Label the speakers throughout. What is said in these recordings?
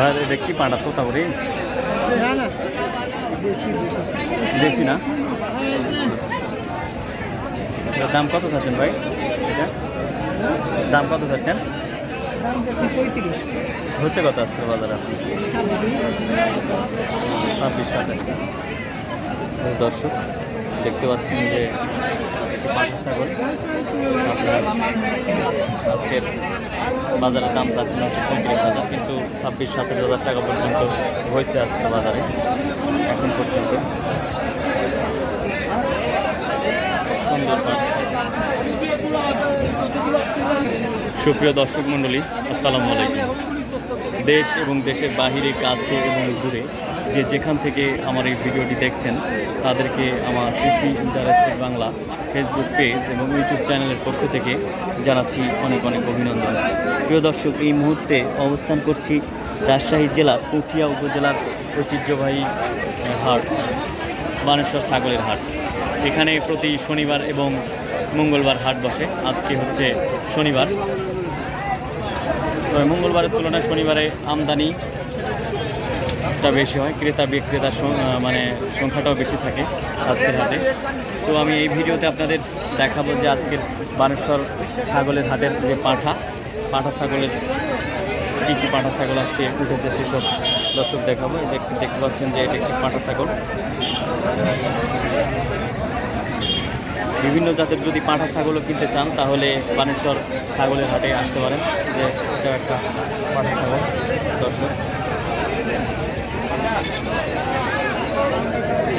Speaker 1: আর এটা কি পাঁটা
Speaker 2: বেশি
Speaker 1: দেশি না? দাম কত চাচ্ছেন ভাই? এটা? দাম কত চাচ্ছেন? হচ্ছে কত আজকের বাজারে?
Speaker 2: ছাব্বিশ
Speaker 1: ছাব্বিশ, সাতাশ। দর্শক, দেখতে পাচ্ছেন যে একটি পাখি ছাগল। আপনার আজকের বাজারের দাম চাচ্ছেন হচ্ছে পঁয়ত্রিশ হাজার, কিন্তু ছাব্বিশ, সাতাশ হাজার টাকা পর্যন্ত হয়েছে আজকের বাজারে, এখন পর্যন্ত। সুন্দর সুপ্রিয় দর্শক মণ্ডলী, আসসালামু আলাইকুম। দেশ এবং দেশের বাহিরে, কাছে এবং দূরে যে যেখান থেকে আমার এই ভিডিওটি দেখছেন, তাদেরকে আমার কৃষি ইন্টারেস্টেড বাংলা ফেসবুক পেজ এবং ইউটিউব চ্যানেলের পক্ষ থেকে জানাচ্ছি অনেক অনেক অভিনন্দন। প্রিয় দর্শক, এই মুহূর্তে অবস্থান করছি রাজশাহী জেলার পুঠিয়া উপজেলার ঐতিহ্যবাহী হাট, বানেশ্বর ছাগলের হাট। এখানে প্রতি শনিবার এবং মঙ্গলবার হাট বসে। আজকে হচ্ছে শনিবার। মঙ্গলবারের তুলনায় শনিবারে আমদানি টা বেশি হয়, ক্রেতা বিক্রেতার মানে সংখ্যাটাও বেশি থাকে আজকের হাটে। তো আমি এই ভিডিওতে আপনাদের দেখাবো যে আজকের বানেশ্বর ছাগলের হাটের যে পাঁঠা পাঁঠা ছাগলের কী কী পাঁঠা ছাগল আজকে উঠেছে সেসব দর্শক দেখাবো। যে একটি দেখতে পাচ্ছেন যে এটা একটি পাঁঠা ছাগল। বিভিন্ন জাতের যদি পাঁঠা ছাগলও কিনতে চান, তাহলে বানেশ্বর ছাগলের হাটে আসতে পারেন। যে এটা একটা পাঁঠা ছাগল, দর্শক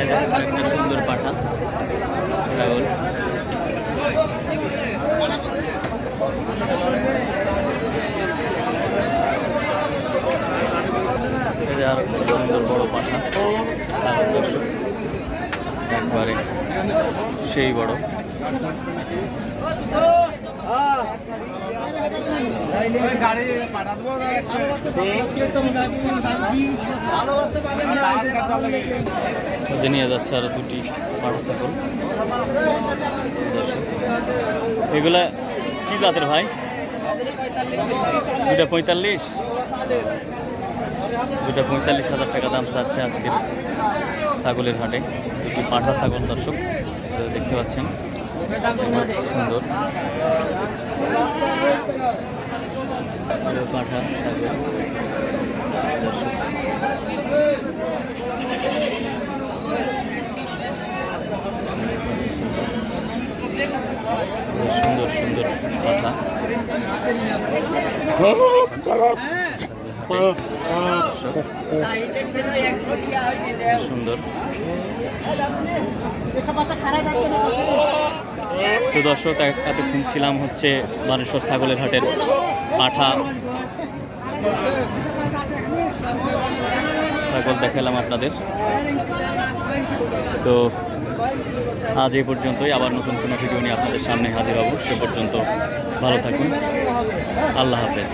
Speaker 1: এই যে একটা সুন্দর পাঠা ছাগল আর সুন্দর বড় পাঠা একবারে সেই বড়। নিয়ে যাচ্ছে আরও দুটি পাঠা ছাগল দর্শক এগুলা কি জাতের ভাই? দুটা পঁয়তাল্লিশ? দুটা পঁয়তাল্লিশ হাজার টাকা দাম চাচ্ছে আজকের ছাগলের হাটে। দুটি পাঠা ছাগল দর্শক দেখতে পাচ্ছেন। সুন্দর। এগুলো পাঠা ছাগল সুন্দর সুন্দর পাঠা। সুন্দর। তো দর্শক, এতক্ষণ ছিলাম হচ্ছে বানেশ্বর ছাগলের হাটের পাঠা ছাগল দেখালাম আপনাদের। তো আজ এই পর্যন্তই। আবার নতুন কোনো ভিডিও নিয়ে আপনাদের সামনে হাজির হব। সে পর্যন্ত ভালো থাকুন। আল্লাহ হাফেজ।